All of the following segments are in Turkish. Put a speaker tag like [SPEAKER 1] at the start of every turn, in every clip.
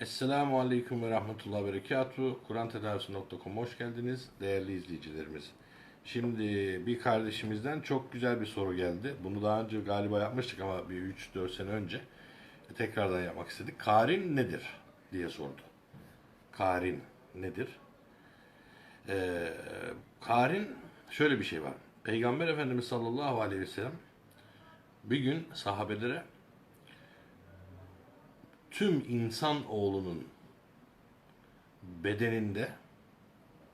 [SPEAKER 1] Esselamu Aleyküm ve Rahmetullah Berekatuhu. Kur'antedavisi.com hoş geldiniz değerli izleyicilerimiz. Şimdi bir kardeşimizden çok güzel bir soru geldi. Bunu daha önce galiba yapmıştık ama bir 3-4 sene önce. Tekrardan yapmak istedik. Karin nedir diye sordu. Karin nedir? Ee, Karin şöyle bir şey var. Peygamber Efendimiz sallallahu aleyhi ve sellem bir gün sahabelere tüm insan oğlunun bedeninde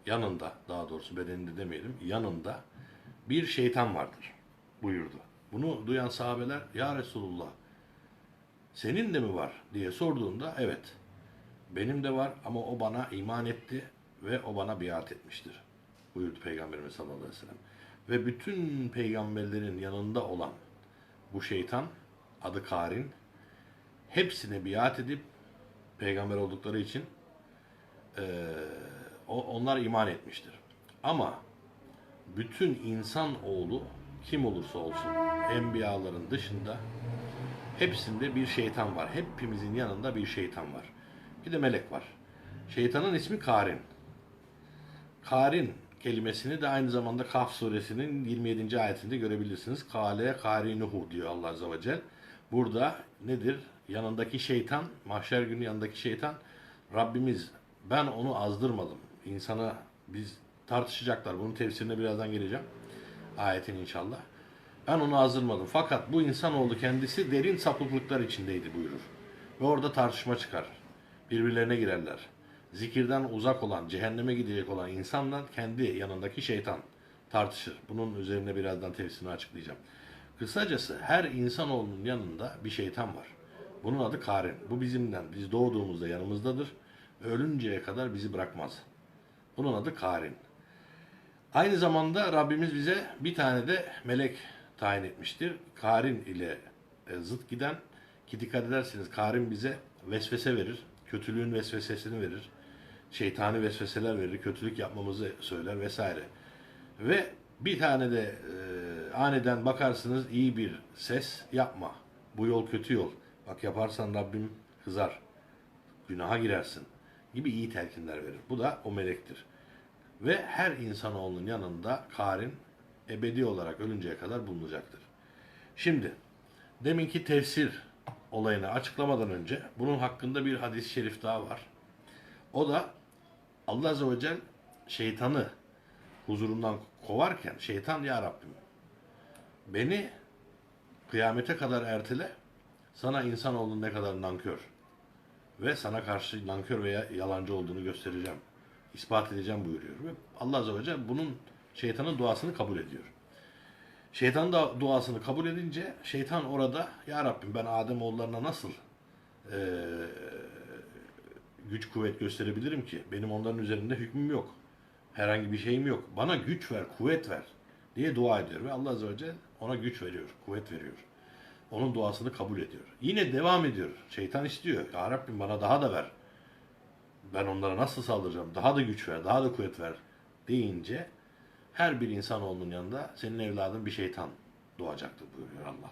[SPEAKER 1] yanında daha doğrusu bedeninde demeyelim yanında bir şeytan vardır buyurdu. Bunu duyan sahabeler ya Resulullah senin de mi var diye sorduğunda evet benim de var ama o bana iman etti ve o bana biat etmiştir buyurdu Peygamberimiz sallallahu aleyhi ve sellem. Ve bütün peygamberlerin yanında olan bu şeytan adı Karin hepsine biat edip peygamber oldukları için o- onlar iman etmiştir. Ama bütün insan oğlu kim olursa olsun enbiyaların dışında hepsinde bir şeytan var. Hepimizin yanında bir şeytan var. Bir de melek var. Şeytanın ismi Karin. Karin kelimesini de aynı zamanda Kaf suresinin 27. ayetinde görebilirsiniz. Kale karinuhu diyor Allah Azze ve Celle. Burada nedir? Yanındaki şeytan, mahşer günü yanındaki şeytan Rabbimiz ben onu azdırmadım. İnsana biz tartışacaklar. Bunun tefsirine birazdan geleceğim. Ayetin inşallah. Ben onu azdırmadım. Fakat bu insanoğlu kendisi derin sapıklıklar içindeydi buyurur. Ve orada tartışma çıkar. Birbirlerine girerler. Zikirden uzak olan, cehenneme gidecek olan insanla kendi yanındaki şeytan tartışır. Bunun üzerine birazdan tefsirini açıklayacağım. Kısacası her insanoğlunun yanında bir şeytan var. Bunun adı Karin. Bu bizimden, biz doğduğumuzda yanımızdadır. Ölünceye kadar bizi bırakmaz. Bunun adı Karin. Aynı zamanda Rabbimiz bize bir tane de melek tayin etmiştir. Karin ile e, zıt giden ki dikkat ederseniz Karin bize vesvese verir. Kötülüğün vesvesesini verir. Şeytani vesveseler verir. Kötülük yapmamızı söyler vesaire. Ve bir tane de e, aniden bakarsınız iyi bir ses yapma. Bu yol kötü yol. Bak yaparsan Rabbim kızar. Günaha girersin. Gibi iyi telkinler verir. Bu da o melektir. Ve her insanoğlunun yanında Karin ebedi olarak ölünceye kadar bulunacaktır. Şimdi deminki tefsir olayını açıklamadan önce bunun hakkında bir hadis-i şerif daha var. O da Allah Azze ve Celle şeytanı huzurundan kovarken şeytan ya Rabbim beni kıyamete kadar ertele sana insanoğlunun ne kadar nankör ve sana karşı nankör veya yalancı olduğunu göstereceğim. ispat edeceğim buyuruyor. Ve Allah Azze ve Celle bunun şeytanın duasını kabul ediyor. Şeytan da duasını kabul edince şeytan orada ya Rabbim ben Adem oğullarına nasıl eee, güç kuvvet gösterebilirim ki? Benim onların üzerinde hükmüm yok. Herhangi bir şeyim yok. Bana güç ver, kuvvet ver diye dua ediyor. Ve Allah Azze ve Celle ona güç veriyor, kuvvet veriyor. Onun duasını kabul ediyor. Yine devam ediyor. Şeytan istiyor. Ya Rabbim bana daha da ver. Ben onlara nasıl saldıracağım? Daha da güç ver, daha da kuvvet ver deyince her bir insanoğlunun yanında senin evladın bir şeytan doğacaktır buyuruyor Allah.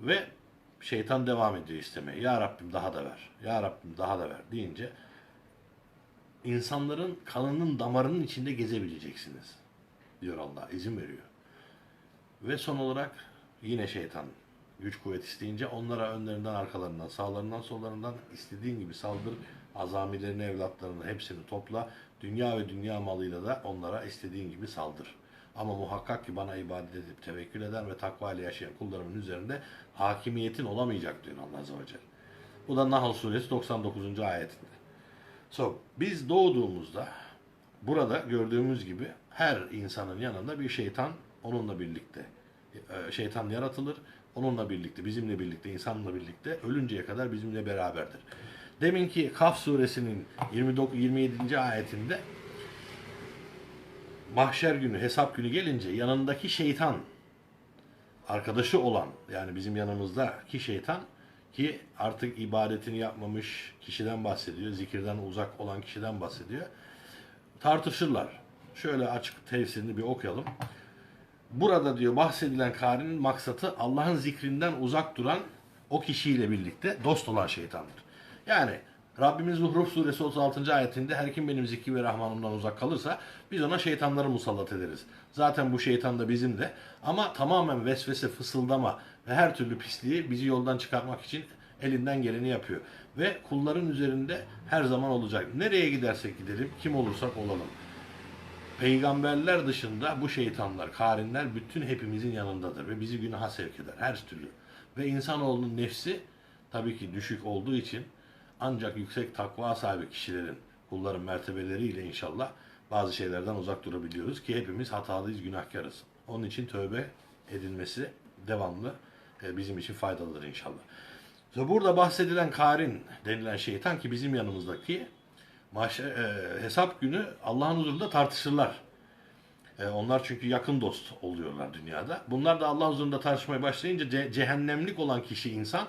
[SPEAKER 1] Ve şeytan devam ediyor istemeye. Ya Rabbim daha da ver. Ya Rabbim daha da ver deyince insanların kanının damarının içinde gezebileceksiniz diyor Allah. izin veriyor. Ve son olarak yine şeytan güç kuvvet isteyince onlara önlerinden, arkalarından, sağlarından, sollarından istediğin gibi saldır. Azamilerini, evlatlarını hepsini topla. Dünya ve dünya malıyla da onlara istediğin gibi saldır. Ama muhakkak ki bana ibadet edip tevekkül eden ve takva ile yaşayan kullarımın üzerinde hakimiyetin olamayacak diyor Allah Azze ve Celle. Bu da Nahl Suresi 99. ayetinde. So, biz doğduğumuzda burada gördüğümüz gibi her insanın yanında bir şeytan onunla birlikte şeytan yaratılır. Onunla birlikte, bizimle birlikte, insanla birlikte ölünceye kadar bizimle beraberdir. Deminki Kaf suresinin 29 27. ayetinde mahşer günü, hesap günü gelince yanındaki şeytan arkadaşı olan yani bizim yanımızdaki şeytan ki artık ibadetini yapmamış kişiden bahsediyor. Zikirden uzak olan kişiden bahsediyor. Tartışırlar. Şöyle açık tefsirini bir okuyalım. Burada diyor bahsedilen karinin maksatı Allah'ın zikrinden uzak duran o kişiyle birlikte dost olan şeytandır. Yani Rabbimiz Zuhruf suresi 36. ayetinde her kim benim zikri ve rahmanımdan uzak kalırsa biz ona şeytanları musallat ederiz. Zaten bu şeytan da bizim de ama tamamen vesvese, fısıldama ve her türlü pisliği bizi yoldan çıkartmak için elinden geleni yapıyor. Ve kulların üzerinde her zaman olacak. Nereye gidersek gidelim, kim olursak olalım. Peygamberler dışında bu şeytanlar, karinler bütün hepimizin yanındadır ve bizi günaha sevk eder her türlü. Ve insanoğlunun nefsi tabii ki düşük olduğu için ancak yüksek takva sahibi kişilerin, kulların mertebeleriyle inşallah bazı şeylerden uzak durabiliyoruz ki hepimiz hatalıyız, günahkarız. Onun için tövbe edilmesi devamlı e, bizim için faydalıdır inşallah. Burada bahsedilen karin denilen şeytan ki bizim yanımızdaki mahşer, e, hesap günü Allah'ın huzurunda tartışırlar. E, onlar çünkü yakın dost oluyorlar dünyada. Bunlar da Allah huzurunda tartışmaya başlayınca ce- cehennemlik olan kişi insan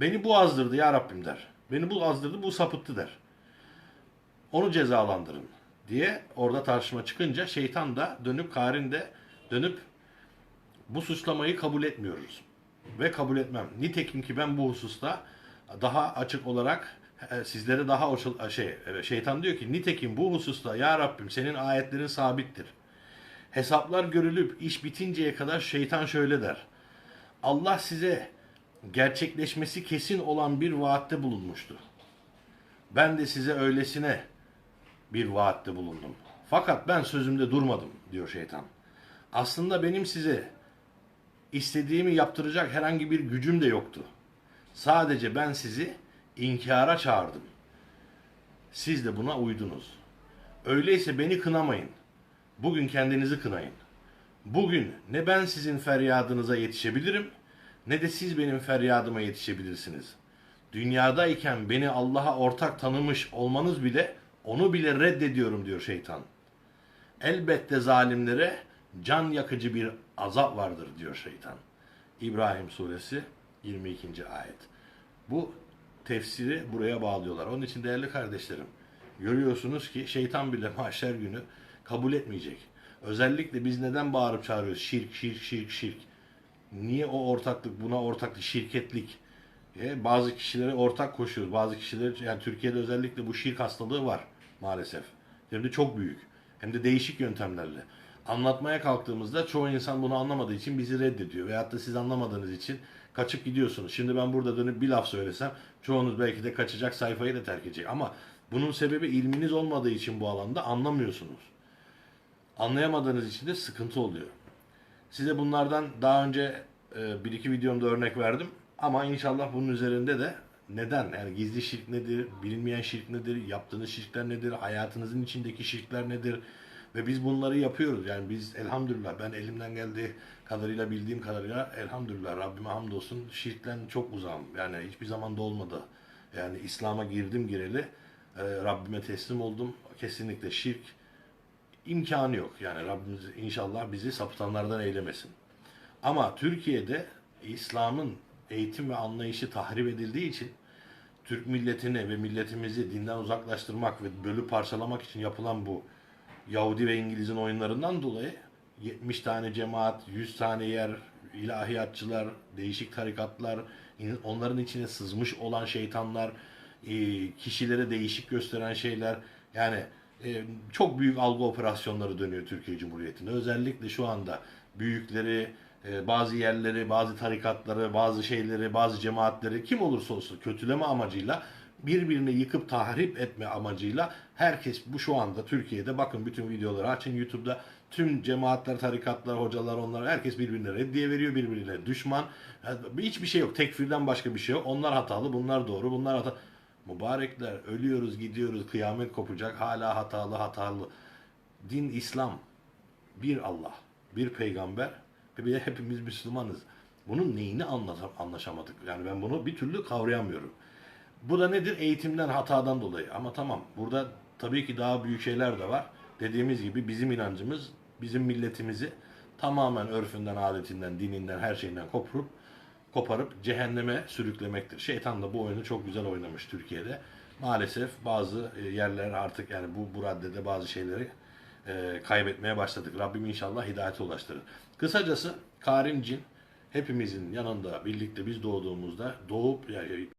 [SPEAKER 1] beni bu azdırdı ya Rabbim der. Beni bu azdırdı, bu sapıttı der. Onu cezalandırın diye orada tartışma çıkınca şeytan da dönüp Karin de dönüp bu suçlamayı kabul etmiyoruz. Ve kabul etmem. Nitekim ki ben bu hususta daha açık olarak sizlere daha hoş- şey e, şeytan diyor ki nitekim bu hususta ya Rabbim senin ayetlerin sabittir. Hesaplar görülüp iş bitinceye kadar şeytan şöyle der. Allah size gerçekleşmesi kesin olan bir vaatte bulunmuştu. Ben de size öylesine bir vaatte bulundum. Fakat ben sözümde durmadım diyor şeytan. Aslında benim size istediğimi yaptıracak herhangi bir gücüm de yoktu. Sadece ben sizi inkara çağırdım. Siz de buna uydunuz. Öyleyse beni kınamayın. Bugün kendinizi kınayın. Bugün ne ben sizin feryadınıza yetişebilirim ne de siz benim feryadıma yetişebilirsiniz. Dünyadayken beni Allah'a ortak tanımış olmanız bile onu bile reddediyorum diyor şeytan. Elbette zalimlere can yakıcı bir azap vardır diyor şeytan. İbrahim suresi 22. ayet. Bu tefsiri buraya bağlıyorlar. Onun için değerli kardeşlerim, görüyorsunuz ki şeytan bile mahşer günü kabul etmeyecek. Özellikle biz neden bağırıp çağırıyoruz? Şirk, şirk, şirk, şirk. Niye o ortaklık, buna ortaklık, şirketlik? E, bazı kişilere ortak koşuyoruz. Bazı kişiler, yani Türkiye'de özellikle bu şirk hastalığı var maalesef. Hem de çok büyük. Hem de değişik yöntemlerle. Anlatmaya kalktığımızda çoğu insan bunu anlamadığı için bizi reddediyor. Veyahut da siz anlamadığınız için kaçıp gidiyorsunuz. Şimdi ben burada dönüp bir laf söylesem çoğunuz belki de kaçacak sayfayı da terk edecek. Ama bunun sebebi ilminiz olmadığı için bu alanda anlamıyorsunuz. Anlayamadığınız için de sıkıntı oluyor. Size bunlardan daha önce e, bir iki videomda örnek verdim. Ama inşallah bunun üzerinde de neden? Yani gizli şirk nedir? Bilinmeyen şirk nedir? Yaptığınız şirkler nedir? Hayatınızın içindeki şirkler nedir? Ve biz bunları yapıyoruz. Yani biz elhamdülillah ben elimden geldiği kadarıyla bildiğim kadarıyla elhamdülillah Rabbime hamdolsun şirkten çok uzağım. Yani hiçbir zaman da olmadı. Yani İslam'a girdim gireli e, Rabbime teslim oldum. Kesinlikle şirk imkanı yok. Yani Rabbimiz inşallah bizi sapıtanlardan eylemesin. Ama Türkiye'de İslam'ın eğitim ve anlayışı tahrip edildiği için Türk milletini ve milletimizi dinden uzaklaştırmak ve bölüp parçalamak için yapılan bu Yahudi ve İngiliz'in oyunlarından dolayı 70 tane cemaat, 100 tane yer, ilahiyatçılar, değişik tarikatlar, onların içine sızmış olan şeytanlar, e, kişilere değişik gösteren şeyler yani e, çok büyük algı operasyonları dönüyor Türkiye Cumhuriyeti'nde. Özellikle şu anda büyükleri, e, bazı yerleri, bazı tarikatları, bazı şeyleri, bazı cemaatleri kim olursa olsun kötüleme amacıyla birbirini yıkıp tahrip etme amacıyla herkes bu şu anda Türkiye'de bakın bütün videoları açın YouTube'da tüm cemaatler, tarikatlar, hocalar onlar herkes birbirine reddiye veriyor, birbirine düşman. Hiçbir şey yok. Tekfirden başka bir şey yok. Onlar hatalı, bunlar doğru, bunlar hatalı. Mübarekler ölüyoruz, gidiyoruz, kıyamet kopacak. Hala hatalı, hatalı. Din İslam. Bir Allah, bir peygamber ve bir de hepimiz Müslümanız. Bunun neyini anlata- anlaşamadık? Yani ben bunu bir türlü kavrayamıyorum. Bu da nedir? Eğitimden, hatadan dolayı. Ama tamam burada tabii ki daha büyük şeyler de var. Dediğimiz gibi bizim inancımız bizim milletimizi tamamen örfünden, adetinden, dininden, her şeyinden kopurup koparıp cehenneme sürüklemektir. Şeytan da bu oyunu çok güzel oynamış Türkiye'de. Maalesef bazı e, yerler artık yani bu, bu raddede bazı şeyleri e, kaybetmeye başladık. Rabbim inşallah hidayete ulaştırır. Kısacası Karin Cin hepimizin yanında birlikte biz doğduğumuzda doğup yani